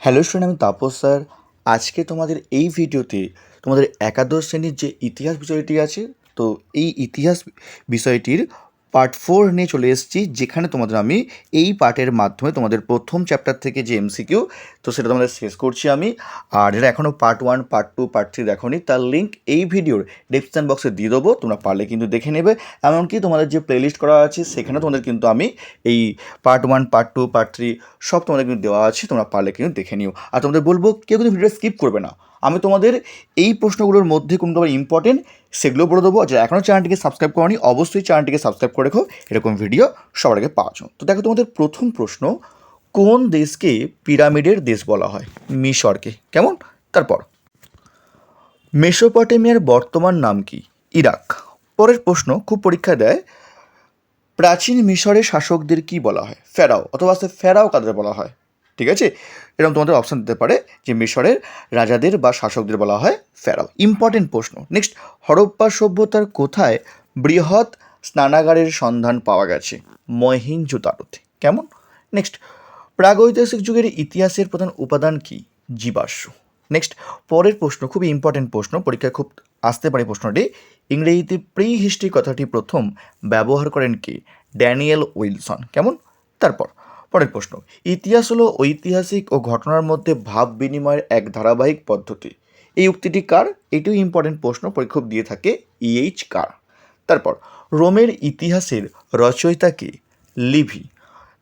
Hello student, আমি Tapas sir. আজকে তোমাদের এই ভিডিওতে তোমাদের একাদশ শ্রেণির যে ইতিহাস বিষয়টি আছে, তো এই ইতিহাস বিষয়টির পার্ট ফোর নিয়ে চলে এসেছি, যেখানে তোমাদের আমি এই পার্টের মাধ্যমে তোমাদের প্রথম চ্যাপ্টার থেকে যে এমসিকিউ তো সেটা তোমাদের শেষ করছি আমি। আর যারা এখনও part one part two part three দেখোনি, তার লিঙ্ক এই ভিডিওর ডিসক্রিপশন বক্সে দিয়ে দেবো। তোমরা পারলে কিন্তু দেখে নেবে। এমনকি তোমাদের যে প্লেলিস্ট করা আছে, সেখানে তোমাদের কিন্তু আমি এই part one part two part three সব তোমাদের কিন্তু দেওয়া আছে, তোমরা পারলে কিন্তু দেখে নিও। আর তোমাদের বলব, কেউ কিন্তু ভিডিও স্কিপ করবে না। আমি তোমাদের এই প্রশ্নগুলোর মধ্যে কোনটা ইম্পর্টেন্ট সেগুলো বলে দেবো। যারা এখনও চ্যানেলটিকে সাবস্ক্রাইব করনি, অবশ্যই চ্যানেলটিকে সাবস্ক্রাইব করে রেখো। এরকম ভিডিও সবার আগে পাওয়া যায় তো দেখো তোমাদের প্রথম প্রশ্ন, কোন দেশকে পিরামিডের দেশ বলা হয়? মিশরকে। কেমন? তারপর, মেসোপটেমিয়ার বর্তমান নাম কি? ইরাক। পরের প্রশ্ন, খুব পরীক্ষা দেয়, প্রাচীন মিশরের শাসকদের কি বলা হয়? ফেরাও, অথবা সে ফেরাও কাদের বলা হয়? ঠিক আছে? এরকম তোমাদের অপশান দিতে পারে যে মিশরের রাজাদের বা শাসকদের বলা হয় ফেরাও। ইম্পর্টেন্ট প্রশ্ন। নেক্সট হরপ্পা সভ্যতার কোথায় বৃহৎ স্নানাগারের সন্ধান পাওয়া গেছে? মহিঞ্জোদারোতে কেমন? নেক্সট প্রাগৈতিহাসিক যুগের ইতিহাসের প্রধান উপাদান কি? জীবাশ্ম। নেক্সট পরের প্রশ্ন খুবই ইম্পর্টেন্ট প্রশ্ন, পরীক্ষায় খুব আসতে পারে প্রশ্নটি। ইংরেজিতে প্রি হিস্ট্রি কথাটি প্রথম ব্যবহার করেন কি? Daniel Wilson. কেমন? তারপর পরের প্রশ্ন, ইতিহাস হলো ঐতিহাসিক ও ঘটনার মধ্যে ভাব বিনিময়ের এক ধারাবাহিক পদ্ধতি। এই উক্তিটি কার? এটিও ইম্পর্টেন্ট প্রশ্ন পরীক্ষা খুব দিয়ে থাকে ইএইচ কার। তারপর, রোমের ইতিহাসের রচয়িতা কে? লিভি।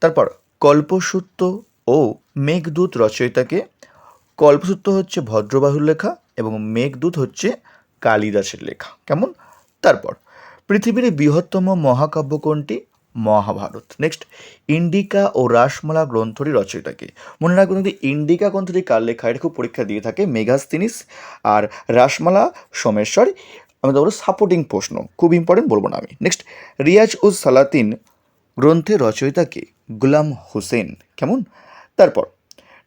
তারপর, কল্পসূত্র ও মেঘদূত রচয়িতাকে কল্পসূত্র হচ্ছে ভদ্রবাহুর লেখা এবং মেঘদূত হচ্ছে কালিদাসের লেখা। কেমন? তারপর, পৃথিবীর বৃহত্তম মহাকাব্য কোনটি? মহাভারত। নেক্সট ইন্ডিকা ও রাসমালা গ্রন্থটি রচয়িতাকে। মনে রাখবেন যদি ইন্ডিকা গ্রন্থটি কার লেখা? এটা খুব পরীক্ষা দিয়ে থাকে মেগাস্তিনিস আর রাসমালা সোমেশ্বর। আমি বলব সাপোর্টিং প্রশ্ন, খুব ইম্পর্টেন্ট বলব না আমি। নেক্সট রিয়াজ উজ সালাতিন গ্রন্থের রচয়িতাকে, গুলাম হোসেন। কেমন? তারপর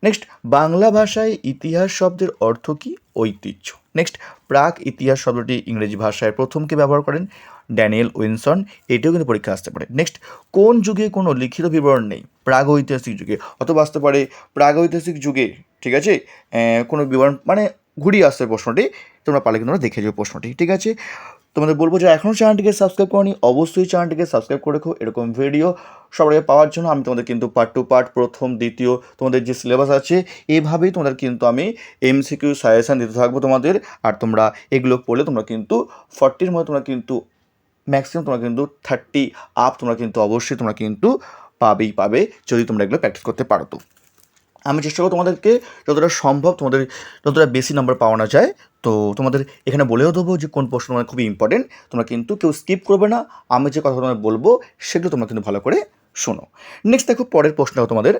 নেক্সট বাংলা ভাষায় ইতিহাস শব্দের অর্থ কী? ঐতিহ্য। নেক্সট প্রাক ইতিহাস শব্দটি ইংরেজি ভাষায় প্রথমকে ব্যবহার করেন? ড্যানিয়েল উইনসন, এটিও কিন্তু পরীক্ষা আসতে পারে। নেক্সট কোন যুগে কোনো লিখিত বিবরণ নেই? প্রাগ ঐতিহাসিক যুগে, অথবা আসতে পারে প্রাগ ঐতিহাসিক যুগে, ঠিক আছে? কোনো বিবরণ মানে ঘুরিয়ে আসতে প্রশ্নটি, তোমরা পারলে কিন্তু দেখে যাবে প্রশ্নটি, ঠিক আছে? তোমাদের বলব যে এখনও চ্যানেলটিকে সাবস্ক্রাইব করনি, অবশ্যই চ্যানেলটিকে সাবস্ক্রাইব করে রেখো। এরকম ভিডিও সবাই পাওয়ার জন্য আমি তোমাদের কিন্তু পার্ট টু পার্ট প্রথম, দ্বিতীয়, তোমাদের যে সিলেবাস আছে, এভাবেই তোমাদের কিন্তু আমি এমসিকিউ সাজেশান দিতে থাকব তোমাদের। আর তোমরা এগুলো পড়লে তোমরা কিন্তু ফর্টির মধ্যে তোমরা কিন্তু ম্যাক্সিমাম তোমরা কিন্তু থার্টি আপ তোমরা কিন্তু অবশ্যই তোমরা কিন্তু পাবেই পাবে যদি তোমরা এগুলো প্র্যাকটিস করতে পারো তো। আমি চেষ্টা করব তোমাদেরকে যতটা সম্ভব তোমাদের যতটা বেশি নাম্বার পাওয়ানো যায়, তো তোমাদের এখানে বলেও দেবো যে কোন প্রশ্ন তোমার খুবই ইম্পর্টেন্ট তোমরা কিন্তু কেউ স্কিপ করবে না। আমি যে কথা তোমাদের বলব সেগুলো তোমরা কিন্তু ভালো করে শোনো। নেক্সট দেখো পরের প্রশ্ন তোমাদের,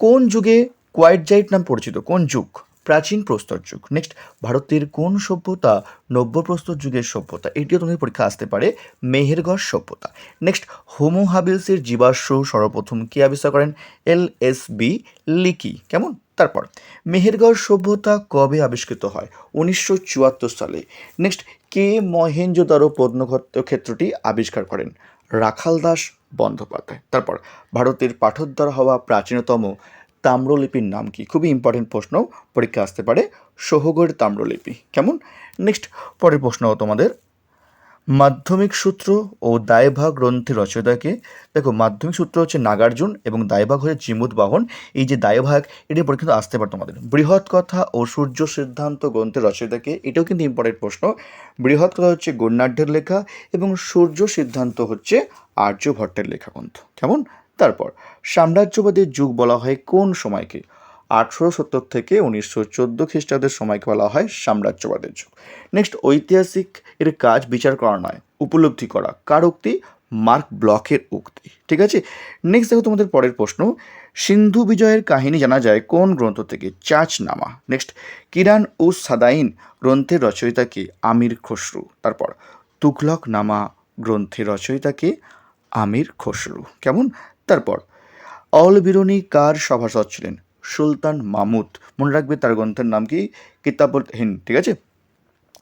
কোন যুগে কোয়াইট জাইট নাম পরিচিত, কোন যুগ? প্রাচীন প্রস্তর যুগ। নেক্সট ভারতের কোন সভ্যতা নব্য প্রস্তর যুগের সভ্যতা? এটিও তোমাদের পরীক্ষা আসতে পারে মেহেরগড় সভ্যতা। নেক্সট হোমো হাবিলসের জীবাশ্ম সর্বপ্রথম কে আবিষ্কার করেন? L S B Leakey. কেমন? তারপর, মেহেরগড় সভ্যতা কবে আবিষ্কৃত হয়? উনিশশো চুয়াত্তর সালে। নেক্সট কে মহেঞ্জোদারো ক্ষেত্রটি আবিষ্কার করেন? রাখাল দাস বন্দ্যোপাধ্যায়। তারপর, ভারতের পাঠোদ্ধার হওয়া প্রাচীনতম তাম্রলিপির নাম কি? খুবই ইম্পর্টেন্ট প্রশ্ন, পরীক্ষা আসতে পারে। সহগড় তাম্রলিপি, কেমন? নেক্সট পরের প্রশ্ন তোমাদের। মাধ্যমিক সূত্র ও দায়ভাগ গ্রন্থের রচয়িতাকে, দেখো, মাধ্যমিক সূত্র হচ্ছে নাগার্জুন এবং দায়ভাগ হচ্ছে জিমুদ বাহন। এই যে দায়ভাগ, এটি পরীক্ষা কিন্তু আসতে পারে তোমাদের। বৃহৎ কথা ও সূর্য সিদ্ধান্ত গ্রন্থের রচয়িতাকে, এটাও কিন্তু ইম্পর্টেন্ট প্রশ্ন। বৃহৎ কথা হচ্ছে গণ্যাঢ্যের লেখা এবং সূর্য সিদ্ধান্ত হচ্ছে আর্যভট্টের লেখা গ্রন্থ। কেমন? তারপর, সাম্রাজ্যবাদের যুগ বলা হয় কোন সময়কে? আঠেরো সত্তর থেকে উনিশশো চোদ্দ খ্রিস্টাব্দের সময়কে বলা হয় সাম্রাজ্যবাদের যুগ। নেক্সট ঐতিহাসিক এর কাজ বিচার করা নয়, উপলব্ধি করা। কার উক্তি? মার্ক ব্লকের উক্তি। ঠিক আছে? নেক্সট দেখো তোমাদের পরের প্রশ্ন। সিন্ধু বিজয়ের কাহিনী জানা যায় কোন গ্রন্থ থেকে? চাচ নামা নেক্সট কিরান ও সাদাইন গ্রন্থের রচয়িতাকে আমির খসরু। তারপর তুঘলক নামা গ্রন্থের রচয়িতাকে আমির খসরু। কেমন? তারপর, অল কার সভাসদ ছিলেন? সুলতান মামুদ। মনে রাখবে তার গ্রন্থের নাম কি? কিতাবুল ঠিক আছে?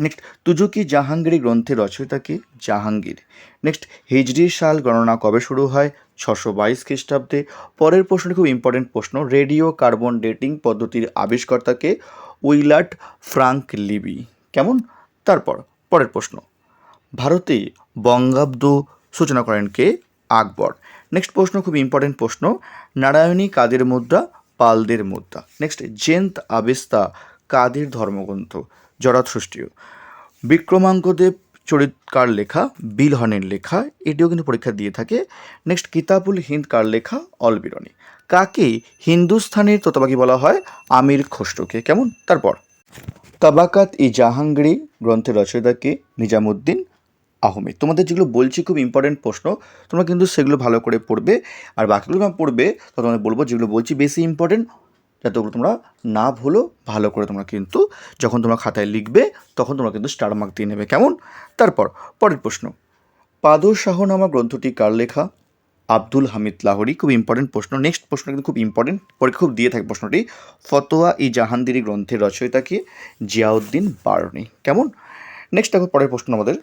নেক্সট, তুজুকি জাহাঙ্গীর গ্রন্থের রচয়িতা কি? জাহাঙ্গীর। নেক্সট, হিজরি সাল গণনা কবে শুরু হয়? ছশো বাইশ খ্রিস্টাব্দে। পরের প্রশ্নটি খুব ইম্পর্টেন্ট প্রশ্ন, রেডিও কার্বন ডেটিং পদ্ধতির আবিষ্কর্তাকে উইলাট ফ্রাঙ্ক লিবি। কেমন? তারপর, পরের প্রশ্ন, ভারতে বঙ্গাব্দ সূচনা করেন কে? আকবর। নেক্সট প্রশ্ন, খুব ইম্পর্টেন্ট প্রশ্ন। নারায়ণী কাদের মুদ্রা, পালদের মুদ্রা? নেক্সট জেন্ত আবেস্তা কাদের ধর্মগ্রন্থ? জরাথৃষ্টীয় বিক্রমাঙ্কদেব চরিতকার লেখা বিলহনের লেখা, এটিও কিন্তু পরীক্ষা দিয়ে থাকে। নেক্সট কিতাবুল হিন্দ কার লেখা, অলবিরণী? কাকে হিন্দুস্থানের তোতাবাকি বলা হয়? আমির খসরুকে। কেমন? তারপর, তাবাকাত ই জাহাঙ্গীরি গ্রন্থের রচয়িতাকে নিজামুদ্দিন। আহমেদ তোমাদের যেগুলো বলছি খুব ইম্পর্টেন্ট প্রশ্ন, তোমরা কিন্তু সেগুলো ভালো করে পড়বে, আর বাকিগুলো তোমরা পড়বে তো তোমাদের বলব যেগুলো বলছি বেশি ইম্পর্টেন্ট যাতে ওগুলো তোমরা না ভুলো, ভালো করে তোমরা কিন্তু যখন তোমরা খাতায় লিখবে, তখন তোমরা কিন্তু স্টার মার্ক দিয়ে নেবে। কেমন? তারপর, পরের প্রশ্ন। পাদর শাহনামা গ্রন্থটি কার লেখা? আব্দুল হামিদ লাহরি, খুব ইম্পর্টেন্ট প্রশ্ন। নেক্সট প্রশ্ন কিন্তু খুব ইম্পর্টেন্ট পরীক্ষা খুব দিয়ে থাকে প্রশ্নটি। ফতোয়া ই জাহান্দিরি গ্রন্থের রচয়িতাকে জিয়াউদ্দিন বারনি। কেমন? নেক্সট দেখো, পরের প্রশ্ন আমাদের।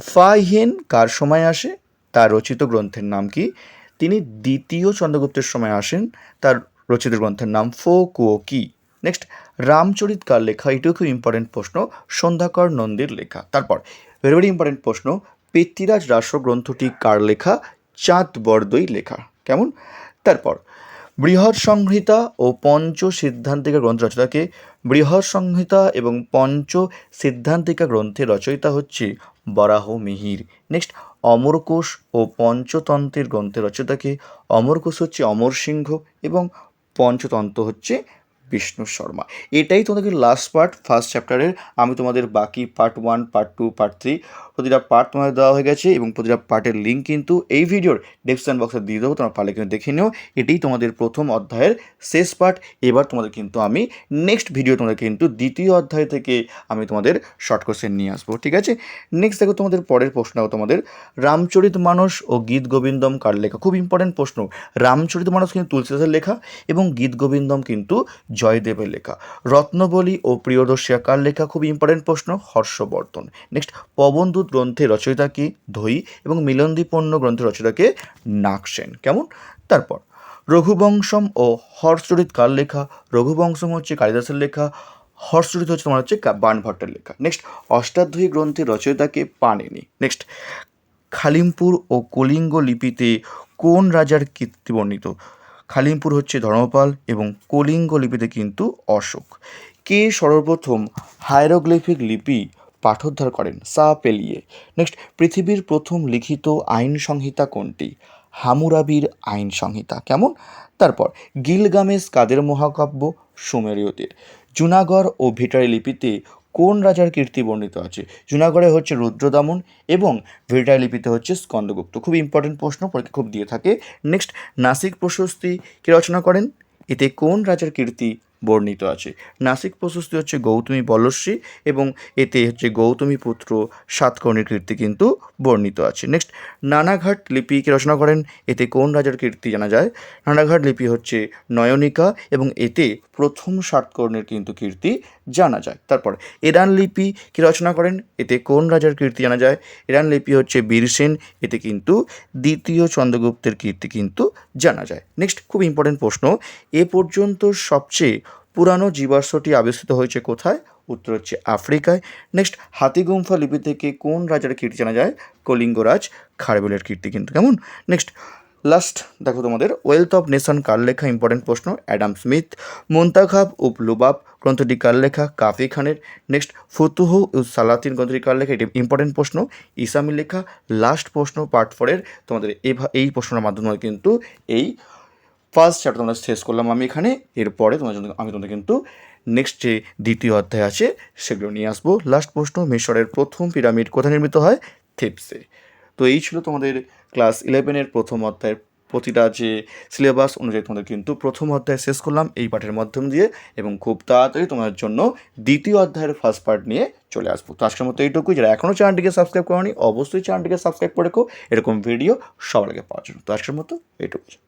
ফাইহেন কার সময় আসে? তার রচিত গ্রন্থের নাম কি? তিনি দ্বিতীয় চন্দ্রগুপ্তের সময় আসেন, তার রচিত গ্রন্থের নাম ফো কুও কি? নেক্সট, রামচরিত কার লেখা? এটিও খুব ইম্পর্টেন্ট প্রশ্ন, সন্ধ্যাকর নন্দীর লেখা। তারপর ভেরি ভেরি ইম্পর্টেন্ট প্রশ্ন, পৃথ্বীরাজ রাস গ্রন্থটি কার লেখা? চাঁদ বরদই লেখা। কেমন? তারপর, বৃহৎ সংহিতা ও পঞ্চ সিদ্ধান্তিকা গ্রন্থ রচয়িতাকে বৃহৎ সংহিতা এবং পঞ্চ সিদ্ধান্তিকা গ্রন্থে রচয়িতা হচ্ছে বরাহ মিহির। নেক্সট অমরকোষ ও পঞ্চতন্ত্রের গ্রন্থের রচয়িতাকে অমরকোষ হচ্ছে অমর সিংহ এবং পঞ্চতন্ত্র হচ্ছে বিষ্ণু শর্মা। এটাই তোমাদের লাস্ট পার্ট ফার্স্ট চ্যাপ্টারের আমি তোমাদের বাকি part one part two part three প্রতিটা পার্ট তোমাদের দেওয়া হয়ে গেছে এবং প্রতিটা পার্টের লিঙ্ক কিন্তু এই ভিডিওর ডেসক্রিপশন বক্সে দিয়ে দেবো। তোমরা পারলে কিন্তু দেখে নিও। এটাই তোমাদের প্রথম অধ্যায়ের শেষ পার্ট এবার তোমাদের কিন্তু আমি নেক্সট ভিডিও তোমাদের কিন্তু দ্বিতীয় অধ্যায় থেকে আমি তোমাদের শর্ট কোশ্চেন নিয়ে আসব, ঠিক আছে? নেক্সট দেখো তোমাদের পরের প্রশ্ন তোমাদের, রামচরিত মানস ও গীত গোবিন্দম কার লেখা? খুব ইম্পর্টেন্ট প্রশ্ন। রামচরিত মানস কিন্তু তুলসীদাসের লেখা এবং গীত গোবিন্দম কিন্তু জয়দেবের লেখা। রত্নবলী ও প্রিয়দর্শিয়া কার লেখা? খুব ইম্পর্টেন্ট প্রশ্ন, হর্ষবর্ধন। নেক্সট পবনদূত গ্রন্থের রচয়িতা কি? ধৈ এবং মিলন্দীপন্ন গ্রন্থের রচয়িতাকে নাগসেন কেমন? তারপর, রঘুবংশম ও হর্ষচরিত কার লেখা? রঘুবংশম হচ্ছে কালিদাসের লেখা হর্ষচরিত হচ্ছে তোমার হচ্ছে বাণভট্টের লেখা। নেক্সট অষ্টাধ্যায়ী গ্রন্থের রচয়িতাকে পাণিনি নেক্সট খালিমপুর ও কলিঙ্গ লিপিতে কোন রাজার কীর্তি বর্ণিত? খালিমপুর হচ্ছে ধর্মপাল এবং কলিঙ্গ লিপিতে কিন্তু অশোক। কে সর্বপ্রথম হায়ারোগ্লিফিক লিপি পাঠোদ্ধার করেন। সা পেলিয়ে। নেক্সট, পৃথিবীর প্রথম লিখিত আইন সংহিতা কোনটি? হামুরাবির আইন সংহিতা। কেমন? তারপর গিলগামেস কাদের মহাকাব্য? সুমেরীয়দের জুনাগড় ও ভিটারি লিপিতে কোন রাজার কীর্তি বর্ণিত আছে? জুনাগড়ে হচ্ছে রুদ্রদমন এবং ভিটারি লিপিতে হচ্ছে স্কন্দগুপ্ত। খুব ইম্পর্টেন্ট প্রশ্ন, পরীক্ষা খুব দিয়ে থাকে। নেক্সট, নাসিক প্রশস্তি কে রচনা করেন? এতে কোন রাজার কীর্তি বর্ণিত আছে। নাসিক প্রশস্তি হচ্ছে গৌতমী বলশ্রী এবং এতে হচ্ছে গৌতমী পুত্র সাতকর্ণীর কীর্তি কিন্তু বর্ণিত আছে। নেক্সট নানাঘাট লিপি কে রচনা করেন? এতে কোন রাজার কীর্তি জানা যায়? নানাঘাট লিপি হচ্ছে নয়নিকা এবং এতে প্রথম সাতকর্ণের কিন্তু কীর্তি জানা যায়। তারপর, এরান লিপি কি রচনা করেন? এতে কোন রাজার কীর্তি জানা যায়? এরান লিপি হচ্ছে বীরসেন এতে কিন্তু দ্বিতীয় চন্দ্রগুপ্তের কীর্তি কিন্তু জানা যায়। নেক্সট খুব ইম্পর্টেন্ট প্রশ্ন, এ পর্যন্ত সবচেয়ে পুরানো জীবাশ্মটি আবিষ্কৃত হয়েছে কোথায়? উত্তর হচ্ছে আফ্রিকায়। নেক্সট হাতিগুম্ফা লিপি থেকে কোন রাজার কীর্তি জানা যায়? কলিঙ্গরাজ খারবেলের কীর্তি কিন্তু কেমন? নেক্সট লাস্ট দেখো তোমাদের ওয়েলথ অফ নেশন কার লেখা? ইম্পর্টেন্ট প্রশ্ন অ্যাডাম স্মিথ মুন্তাখাব উপ লুবাব, গ্রন্থটি কার লেখা? কাফি খানের। নেক্সট ফুতুহ উস সালাতিন, গ্রন্থটি কার লেখা? এটি ইম্পর্টেন্ট প্রশ্ন ইসামির লেখা। লাস্ট প্রশ্ন পার্ট ফোরের তোমাদের এই প্রশ্নের মাধ্যমে কিন্তু এই ফার্স্ট চ্যাপ্টার তোমরা শেষ করলাম আমি এখানে, এরপরে তোমার জন্য, আমি তোমাদের কিন্তু নেক্সট যে দ্বিতীয় অধ্যায় আছে, সেগুলো নিয়ে আসব। লাস্ট প্রশ্ন, মিশরের প্রথম পিরামিড কোথায় নির্মিত হয়? থেপসে। তো এই ছিল তোমাদের ক্লাস ইলেভেনের প্রথম অধ্যায়ের প্রতিটা যে সিলেবাস অনুযায়ী তোমাদের কিন্তু প্রথম অধ্যায় শেষ করলাম এই পাঠের মাধ্যম দিয়ে এবং খুব তাড়াতাড়ি তোমাদের জন্য দ্বিতীয় অধ্যায়ের ফার্স্ট পার্ট নিয়ে চলে আসব। তো আজকের মতো এইটুকুই। যারা এখনও চ্যানেলটিকে সাবস্ক্রাইব করনি, অবশ্যই চ্যানেলটিকে সাবস্ক্রাইব করে রেখো। এরকম ভিডিও সবার আগে পাওয়ার জন্য। তো আজকের মতো এইটুকুই।